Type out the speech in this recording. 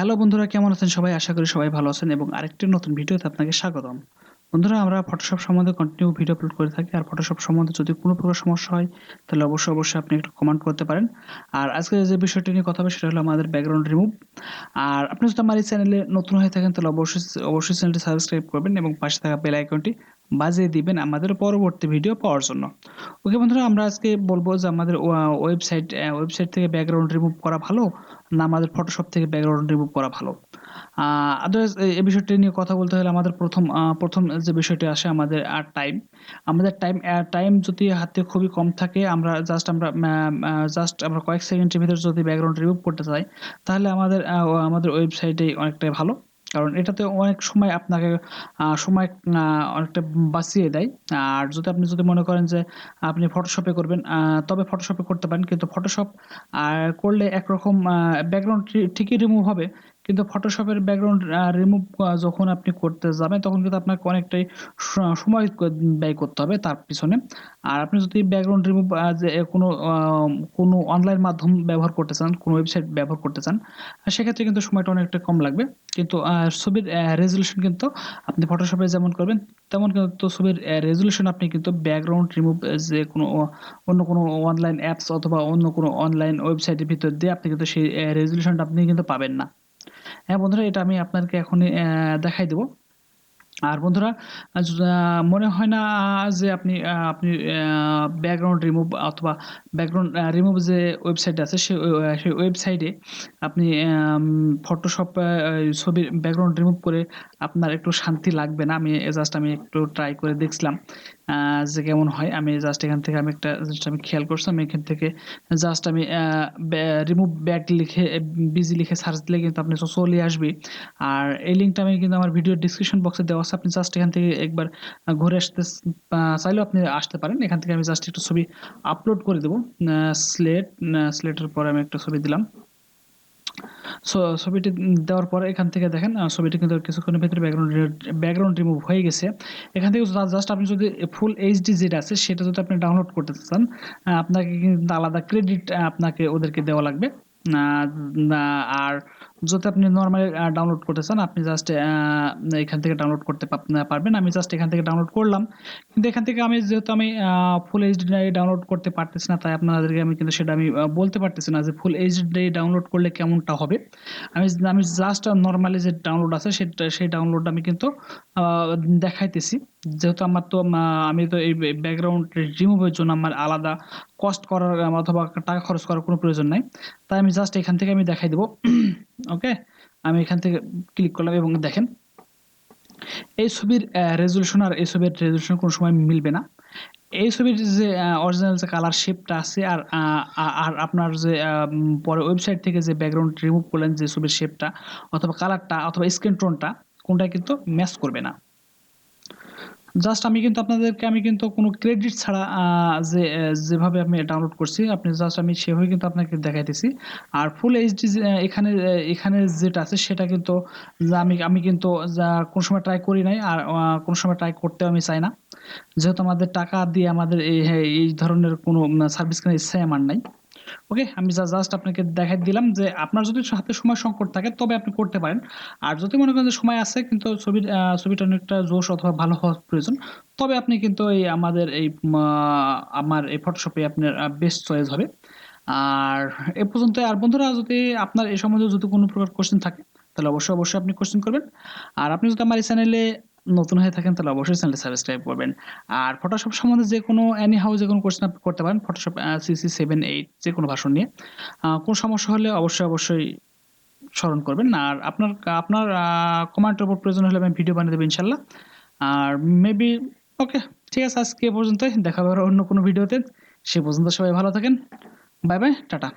Hello বন্ধুরা, কেমন আছেন সবাই? আশা করি সবাই ভালো আছেন এবং আরেকটি নতুন ভিডিওতে আপনাকে স্বাগতম। বন্ধুরা, আমরা ফটোশপ সম্বন্ধে কন্টিনিউ ভিডিও আপলোড করে থাকি। আর ফটোশপ সম্বন্ধে যদি কোনো প্রকার সমস্যা হয়, তাহলে অবশ্যই অবশ্যই আপনি একটু কমেন্ট করতে পারেন। আর আজকে যে বিষয়টি নিয়ে কথা হবে, সেটা হলো আমাদের ব্যাকগ্রাউন্ড রিমুভ আর আপনি যদি আমার এই চ্যানেলে নতুন হয়ে থাকেন, তাহলে অবশ্যই অবশ্যই চ্যানেলটি সাবস্ক্রাইব করবেন এবং পাশে থাকা বেল আইকনটি বাজিয়ে দিবেন আমাদের পরবর্তী ভিডিও পাওয়ার জন্য। ওকে বন্ধুরা, আমরা আজকে বলব যে আমাদের ওয়েবসাইট ওয়েবসাইট থেকে ব্যাকগ্রাউন্ড রিমুভ করা ভালো না আমাদের ফটোশপ থেকে ব্যাকগ্রাউন্ড রিমুভ করা ভালো? আদারওয়াইজ এই বিষয়টি নিয়ে কথা বলতে হলে আমাদের প্রথম প্রথম যে বিষয়টি আসে আমাদের আর টাইম আমাদের টাইম টাইম যদি হাতে খুবই কম থাকে, আমরা জাস্ট আমরা জাস্ট আমরা কয়েক সেকেন্ডের ভিতরে যদি ব্যাকগ্রাউন্ড রিমুভ করতে চাই, তাহলে আমাদের আমাদের ওয়েবসাইটেই অনেকটাই ভালো। কারণ এটাতে অনেক সময় আপনাকে সময় অনেকটা বাঁচিয়ে দেয়। আর যদি আপনি যদি মনে করেন যে আপনি ফটোশপে করবেন তবে ফটোশপে করতে পারেন। কিন্তু ফটোশপ করলে একরকম ব্যাকগ্রাউন্ড ঠিকই রিমুভ হবে। কিন্তু ফটোশপের ব্যাকগ্রাউন্ড রিমুভ যখন আপনি করতে যাবেন, তখন কিন্তু আপনাকে অনেকটাই সময় ব্যয় করতে হবে তার পিছনে। আর আপনি যদি ব্যাকগ্রাউন্ড রিমুভ কোনো কোনো অনলাইন মাধ্যম ব্যবহার করতে চান, কোনো ওয়েবসাইট ব্যবহার করতে চান সেক্ষেত্রে কিন্তু সময়টা অনেকটা কম লাগবে। কিন্তু ছবির রেজলিউশন কিন্তু আপনি ফটোশপে যেমন করবেন, তেমন কিন্তু ছবির রেজলিউশন আপনি কিন্তু ব্যাকগ্রাউন্ড রিমুভ যে, কোনো অন্য কোনো অনলাইন অ্যাপস অথবা অন্য কোনো অনলাইন ওয়েবসাইটের ভিতর দিয়ে আপনি কিন্তু সেই রেজলিউশনটা আপনি কিন্তু পাবেন না। হ্যাঁ বন্ধুরা, এটা আমি আপনাদেরকে এখনই দেখাই দেবো। আর বন্ধুরা মনে হয় না যে আপনি আপনি ব্যাকগ্রাউন্ড রিমুভ অথবা ব্যাকগ্রাউন্ড রিমুভ যে ওয়েবসাইট আছে সেই সেই ওয়েবসাইটে আপনি ফটোশপ ছবির ব্যাকগ্রাউন্ড রিমুভ করে আপনার একটু শান্তি লাগবে না। আমি জাস্ট আমি একটু ট্রাই করে দেখছিলাম। যে কেমন হয়, আমি জাস্ট এখান থেকে আমি একটা জাস্ট আমি খেয়াল করছি, আমি এখান থেকে জাস্ট আমি রিমুভ ব্যাক লিখে বিজি লিখে সার্চ দিলে কিন্তু আপনি চলে আসবে। আর এই লিঙ্কটা আমি কিন্তু আমার ভিডিও ডিসক্রিপশন বক্সে দেওয়া আছে, আপনি জাস্ট এখান থেকে একবার ঘুরে আসতে চাইলেও আপনি আসতে পারেন। এখান থেকে আমি জাস্ট একটু ছবি আপলোড করে দেবো। স্লেট স্লেটের পরে আমি একটা ছবি দিলাম। ছবিটি দেওয়ার পরে এখান থেকে দেখেন ছবিটি কিন্তু কিছুক্ষণের ভিতরে ব্যাকগ্রাউন্ড ব্যাকগ্রাউন্ড রিমুভ হয়ে গেছে। এখান থেকে জাস্ট আপনি যদি ফুল এইচডি যেটা আছে, সেটা যদি আপনি ডাউনলোড করতে চান আপনাকে কিন্তু আলাদা ক্রেডিট আপনাকে ওদেরকে দেওয়া লাগবে। আর যদি আপনি নর্মালি ডাউনলোড করতে চান, আপনি জাস্ট এখান থেকে ডাউনলোড করতে পারবেন। আমি জাস্ট এখান থেকে ডাউনলোড করলাম। কিন্তু এখান থেকে আমি যেহেতু আমি ফুল এইচডি ডাউনলোড করতে পারতেছি না, তাই আপনাদেরকে আমি কিন্তু সেটা আমি বলতে পারতেছি না যে ফুল এইচডি ডাউনলোড করলে কেমনটা হবে। আমি আমি জাস্ট নর্মালি যে ডাউনলোড আছে, সেটা, সেই ডাউনলোড আমি কিন্তু দেখাইতেছি। যেহেতু আমার তো আমি তো এই ব্যাকগ্রাউন্ড রিমুভের জন্য আমার আলাদা কস্ট করার অথবা টাকা খরচ করার কোনো প্রয়োজন নাই। তাই আমি জাস্ট এখান থেকে আমি দেখাই দেবো। ওকে আমি এখান থেকে ক্লিক করলাম এবং দেখেন, এই ছবির রেজলিউশন আর এই ছবির রেজলিউশন কোনো সময় মিলবে না। এই ছবির যে অরিজিনাল যে কালার শেপটা আছে আর আর আপনার যে পরে ওয়েবসাইট থেকে যে ব্যাকগ্রাউন্ড রিমুভ করলেন যে ছবির শেপটা অথবা কালারটা অথবা স্ক্রিন টোনটা কোনটা কিন্তু ম্যাচ করবে না। জাস্ট আমি কিন্তু আপনাদেরকে, আমি কিন্তু কোনো ক্রেডিট ছাড়া যে যেভাবে আমি ডাউনলোড করছি, আপনি জাস্ট আমি সেভাবে কিন্তু আপনাকে দেখাইতেছি। আর ফুল এইচডি এখানে এখানে যেটা আছে, সেটা কিন্তু আমি আমি কিন্তু কোনো সময় ট্রাই করি নাই, আর কোনো সময় ট্রাই করতেও আমি চাই না। যেহেতু আমাদের টাকা দিয়ে আমাদের এই এই ধরনের কোনো সার্ভিস কেনার ইচ্ছাই আমার নাই। ওকে আমি যা জাস্ট আপনাকে দেখাই দিলাম যে আপনার যদি হাতে সময় সংকট থাকে, তবে আপনি করতে পারেন। আর যদি মনে করেন যে সময় আছে, কিন্তু ছবির ছবিটা অনেকটা জোশ অথবা ভালো হওয়ার প্রয়োজন, তবে আপনি কিন্তু এই আমাদের এই আমার এই ফটোশপে আপনার বেস্ট চয়েস হবে। আর এ পর্যন্ত, আর বন্ধুরা যদি আপনার এই সম্বন্ধে যদি কোনো প্রকার কোশ্চেন থাকে, তাহলে অবশ্যই অবশ্যই আপনি কোশ্চেন করবেন। আর আপনি যদি আমার এই চ্যানেলে নতুন হয়ে থাকেন, তাহলে অবশ্যই চ্যানেলটি সাবস্ক্রাইব করবেন। আর ফটোশপ সম্বন্ধে যে কোনো অ্যানি হাউ যে কোনো কোশ্চেন আপনি করতে পারেন ফটোশপ সিসি সেভেন এইট যে কোনো ভাষণ নিয়ে। কোনো সমস্যা হলে অবশ্যই অবশ্যই স্মরণ করবেন। আর আপনার আপনার কমেন্টের উপর প্রয়োজন হলে আমি ভিডিও বানিয়ে দেবো ইনশাল্লাহ। আর মেবি ওকে ঠিক আছে, আজকে পর্যন্তই। দেখা হবে অন্য কোনো ভিডিওতে সে পর্যন্ত সবাই ভালো থাকেন। Bye bye tata.